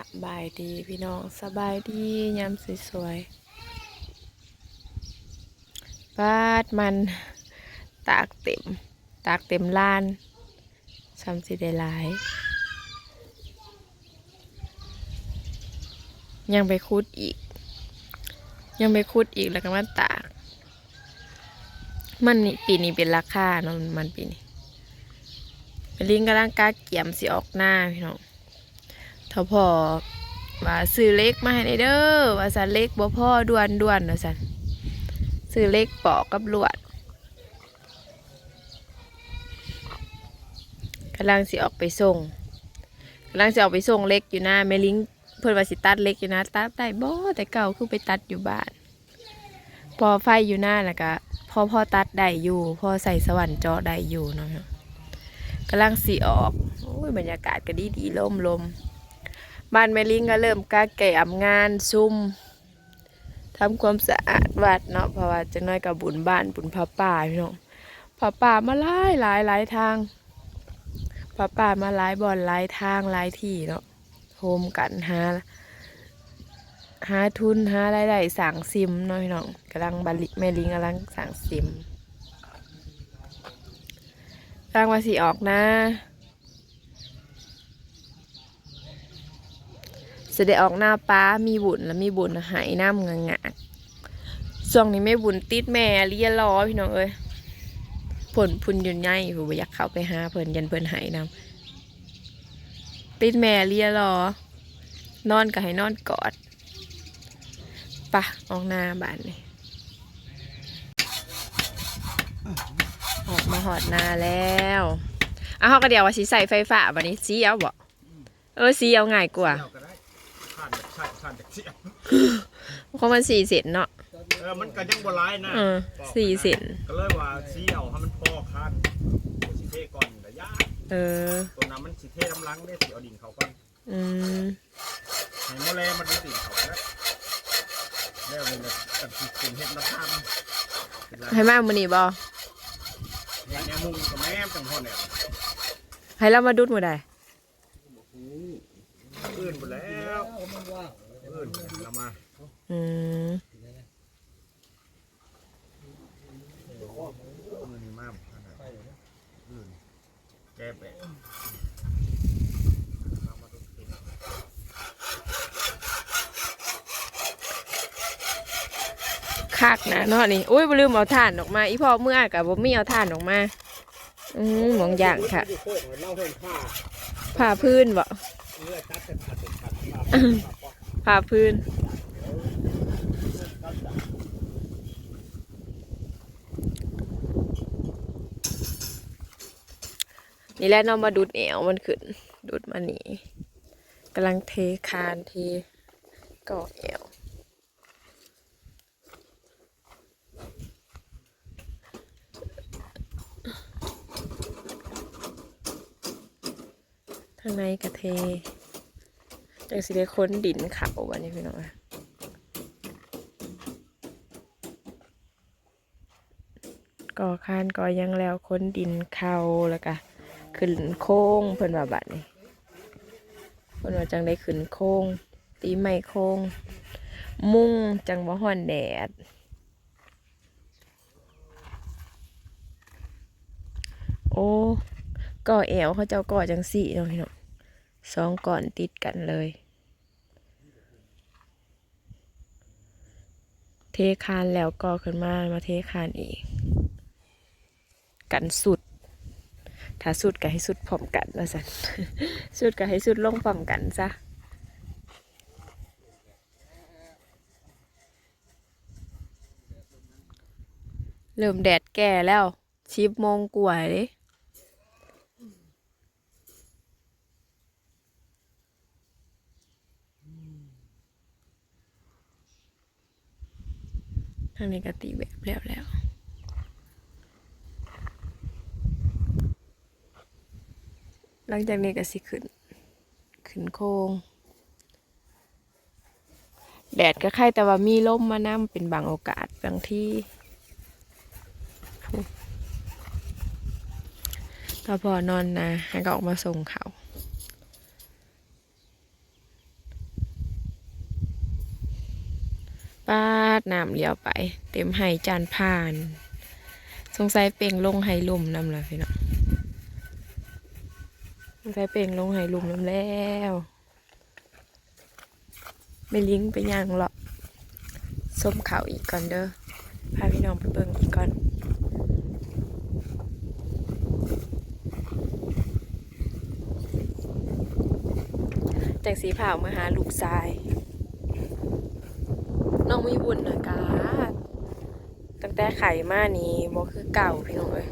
สบายดีพี่น้องสบายดียามสวยๆปาดมันตากเต็ม ตากเต็มลานซ้ำสิได้หลาย ยังไปคุดอีก ยังไปคุดอีกแล้วก็มาตาก มันนี่ปีนี้เป็นราคาเนาะมันปีนี้ลิงกำลังกาเกี่ยมสิออกหน้าพี่น้อง ถ้าพอว่าซื้อเล็กมาให้ได้เด้อว่าสันเล็กบ่พ่อด่วนด่วนว่าสันซื้อเล็กปอกกับลวดกำลังสิออกไปส่งกำลังสิออกไปส่งเล็กอยู่นะแม่ลิงเพิ่นว่าสิตัดเล็กอยู่นะตัดได้บ่แต่เก่าคือไปตัดอยู่บ้าน พอไฟอยู่หน้าแล้วก็พอพ่อตัดได้อยู่พ่อใส่สวรรค์เจาะได้อยู่เนาะกำลังสิออกโอ้ยบรรยากาศก็ดีดีลมลม บ้านแม่ลิงก็เริ่มกาแก่งานซุ่มทำความสะอาดวัดเนาะเพราะว่าจะน้อยกับบุญบ้านบุญพระป่าพี่น้องพระป่ามาหลายหลายหลายทางพระป่ามาหลายบ่อนหลายทางหลายที่เนาะโฮมกันหาหาทุนหารายได้สั่งซิมนาะพี่น้องกำลังบัลลิแม่ลิงกำลังสั่งซิมกำลังมาสีออกนะ จะได้ออกหน้าป้ามีบุญแล้วมีบุญหายน้ำงางาช่วงนี้ไม่บุญติดแม่เลียล้อพี่น้องเอ้ยผลพุนยุนใหญ่ผมอยากเข้าไปหาเพิ่นยันเพิ่นหายน้ำติดแม่เลียล้อนอนก็ให้นอนกอดปะออกหน้าบ้านนี่ออกมาหอดหน้าแล้วอะเขาก็เดี๋ยวว่าสิใส่ไฟฟ้าบันนี้สีเอาบ่เออสีเอาง่ายกว่าานจากใช่ผ่านจากเสียงเพราะมันสี่เซนเนาะเออมันก็ยังบ่ร้ายนะเออบอกนะสี่เซนก็เลยว่าเสียวให้มันพอคันสิเทก่อนแต่ยากเออตัวน้ำมันสิเทน้ำลังได้สิเอาดินเขาก่อนอืมให้โมเลมันดูดินเขาแล้วแล้วมันจะกันสิคุณเฮ็ดน้ำพันเป็นไรให้มากมือนี่บอเนี่ยเนี่ยมุงกับแม่จังพ่อเนี่ยให้เรามาดุดมือใดอื่นหมดแล้ว อื่นเรามาอืมมือนี่มากอื่นแก้ไปเอามาดูดิคักนะเนาะนี่อุ้ยบ่ลืมเอาถ่านออกมา อีพ่อเมื่อกับบ่มีเอาถ่านออกมา อืมหมองอย่างค่ะอยู่โค้งเล่าเพิ่นผ้าผ่าพื้นบ่ ผ่าพื้น นี่แหละเนาะมาดูดแอวมันขึ้น ดูดมานี่กำลังเทคานเทก่อแอวทางในกระเท จังสิได้ค้นดินเขาวันนี้พี่น้องก่อคานก่อยังแล้วค้นดินเขาแล้วก็ขึ้นโค้งเพิ่นว่าบัดนี้เพิ่นว่าจังได้ขึ้นโค้ง ตีไม้โค้ง มุ่งจังบ่ฮ้อนแดดโอ้ก่อแอวเขาเจ้าก่อจังสี่เนาะพี่น้องสองก่อนติดกันเลย เทคานแล้วก่อขึ้นมามาเทคานอีก กันสุด ถ้าสุดก็ให้สุดพร้อมกันนะสันสุดก็ให้สุดลงพร้อมกันซะเริ่มแดดแก่แล้วชิบโมงกว่าเลย ทางนี้ก็ตีแบบแล้วแล้วหลังจากนี้ก็สิขึ้น ขึ้นโค้งแดดก็ใครแต่ว่ามีลมมานํเป็นบางโอกาสบางที่ก็พอนอนนะให้ก็ออกมาส่งเขา ปาด น้ำเลี้ยวไป เต็มไห้จานผ่าน สงสัยเป่งลงไห้ลุ่มน้ำละพี่น้องสงสัยเป่งลงไห้ลุ่มน้ำแล้วไม่ลิงไปย่างหรอกส้มขาวอีกก่อนเด้อพาพี่น้องไปเบิ่งอีกก่อนแต่งสีผ่าวมาหาลูกชาย น้องมีบุญนะกาตั้งแต่ไข่มานี้บ่คือเก่าพี่น้องเอ้ย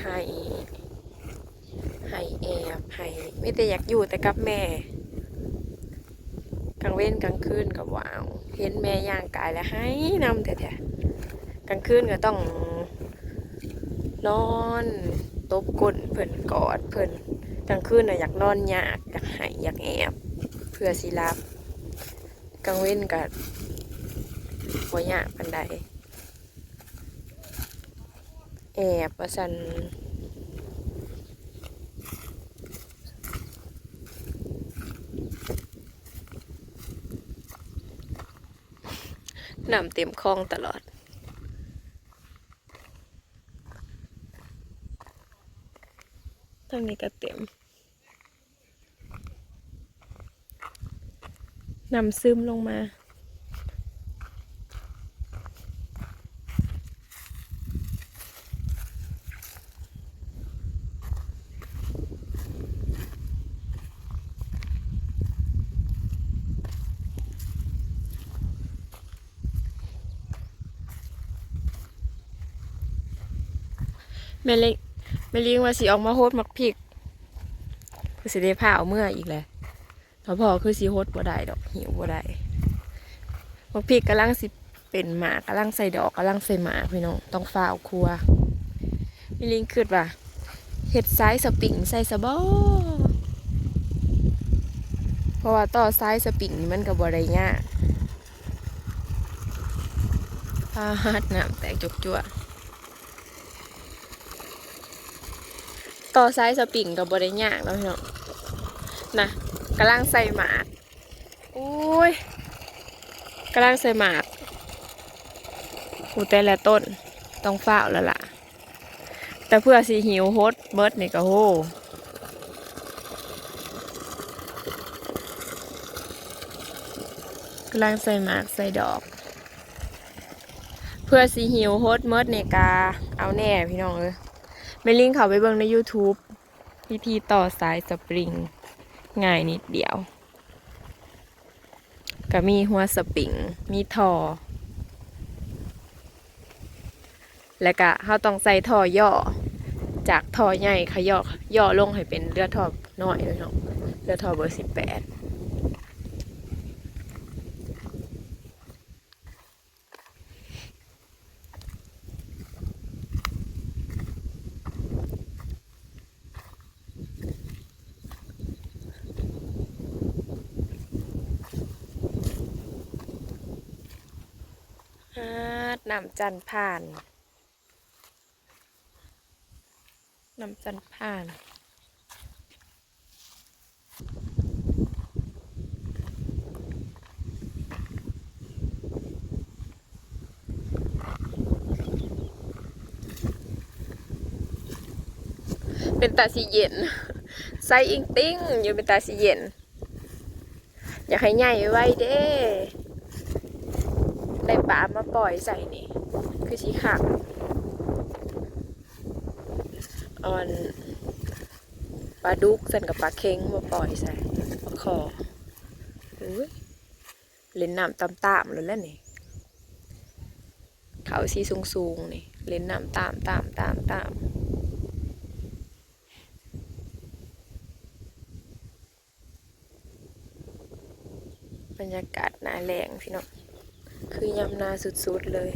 ให้ให้แอบให้ไม่แต่อยากอยู่แต่กับแม่กลางเว้นกลางคืนกับว้าวเห็นแม่ย่างกายแล้วให้นำแต่แท้กลางคืนก็ต้อง นอนตบก้นเพิ่นกอดเพิ่นกลางคืนน่ะอยากนอนยากอยากให้อยากแอบ เพื่อสิรับ กลางเว้นก็บ่ยาปานใดแอบว่าซั่นน้ำเต็มคลองตลอดทางนี้ก็เต็ม นำซึมลงมา แม่เล็กแม่เลี้ยงว่าสิออกมาโฮดมักพริกคือสิได้ผ้าเอาเมื่ออีกแหละ พอพอคือสิโฮดบ่ได้ดอกหิวบ่ได้มักพริกกำลังสิเป็นหมากกำลังใส่ดอกกำลังใส่หมาพี่น้องต้องฝ้าวครัวม่เลิงคิดว่าเฮ็ดซ้ายสปริงใส่สะบอเพราะว่าต่อซ้ายสปริงมันก็บ่ได้ยากพาหัดน้ำแตกจกจั่วต่อซ้ายสปริงกับบริยากแล้วพี่น้องนะ กำลังใส่หมากโอ้ยกำลังใส่หมากหูแต่ละต้นต้องเฝ้าแล้วล่ะ แต่เพื่อสีหิวโฮดเบิร์ดนี่ก็โหกำลังใส่หมากใส่ดอก เพื่อสีหิวโฮดเมิร์ดนี่กาเอาแน่พี่น้องเอ้ยไม่ลิงเขาไปเบิ่งใน YouTube วิธีต่อสายสปริง ง่ายนิดเดียว ก็มีหัวสปริง มีท่อและก็เขาต้องใส่ทอย่อ จากทอใหญ่ขย่อย่อลงให้เป็นเลือดท่อน้อยเลยเนาะเลือดท่อเบอร์สิบแปด ฮาด น้ำจันผ่านน้ำจันผ่านเป็นตาสีเย็นใส่อิงติ้งอยู่เป็นตาสีเย็น อยากให้ใหญ่ไว้เด้ ได้ปลามาปล่อยใส่นี่ คือชีขักออนปลาดุกสั่นกับปลาเค็งมาปล่อยใส่ปลาคออุ้ยเล่นน้ำตามตามๆเลยแหล้วนี่เขาสีสูงสูงนี่เล่นน้ำตามตามตามตามบรรยากาศหนาแรงพี่น้อง คือยำนาสุดๆเลย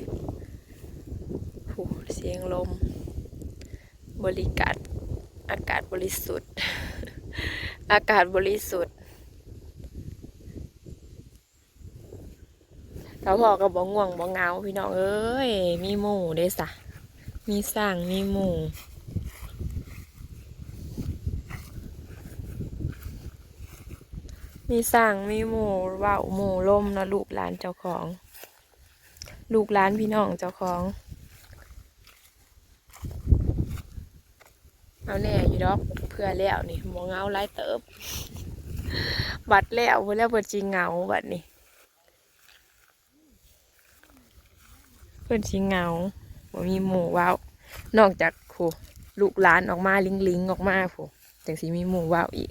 โหเสียงลม บริการอากาศบริสุทธิ์ อากาศบริสุทธิ์เขาบอกับบ่ง่วงบ่เงาพี่น้องเอ้ย มีหมู่เด้สะ มีสร้างมีหมู่มีสั่งมีหมูเว่าหมูล่มนาะลูกหลานเจ้าของ ลูกหลานพี่น้องเจ้าของ เอาแน่อยู่ดอกเพื่อแล้วนี่หมองเงาไล่เติบ บัดแล้วเพื่อแล้วเปิดจริงเงาบัดนี้เพื่อนจริงเงาบ่มีหมูว้าวนอกจากโหลูกหลานออกมาลิงลิงออกมาโหจังสีมีหมูว้าวอีก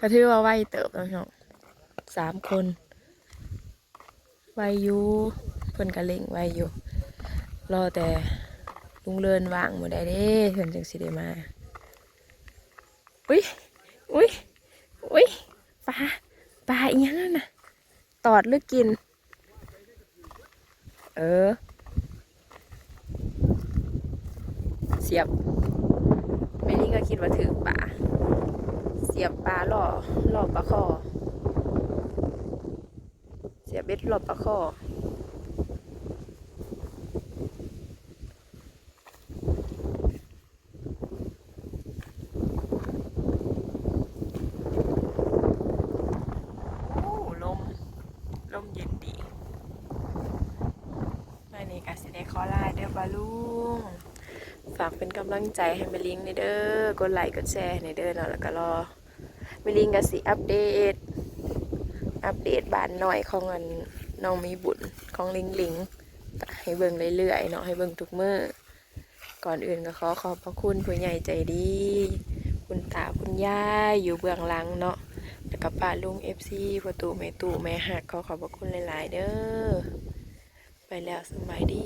ก็ถือว่าไวเติบแล้วเนาะสามคนไวอยู่เพิ่นก็เล่งไวอยู่ รอแต่ลุงเลินว่างหมดได้เด้เพิ่นจังสิได้มา อุ้ยอุ้ยอุ้ยปลาปลาอีหยังนั่นน่ะตอดหรือกิน เออ เสียบไม่นี่ก็คิดว่าถือปลา สียบปลาล่อล่อปลาคอ เสียบเบ็ดล่อปลาคอโอ้ลมลมเย็นดีวันนี้ก็สิได้ขอลาเด้อบาลุงฝากเป็นกำลังใจให้แมลิงในเด้อกดไลค์กดแชร์ในเด้อเนาะแล้วก็รอแมลิงก็สิอัปเดต อัปเดตบ้านหน่อยของอันน้องมีบุญของลิงลิงให้เบิ่งเรื่อยๆเนาะให้เบิ่งทุกมื้อก่อนอื่นก็ขอขอบพระคุณผู้ใหญ่ใจดี คุณตาคุณยายอยู่เบื้องหลังเนาะแล้วก็ป้าลุงเอฟซีพ่อตู่แม่ตู่แม่หักขอขอบพระคุณหลาย ๆ เด้อไปแล้วสบายดี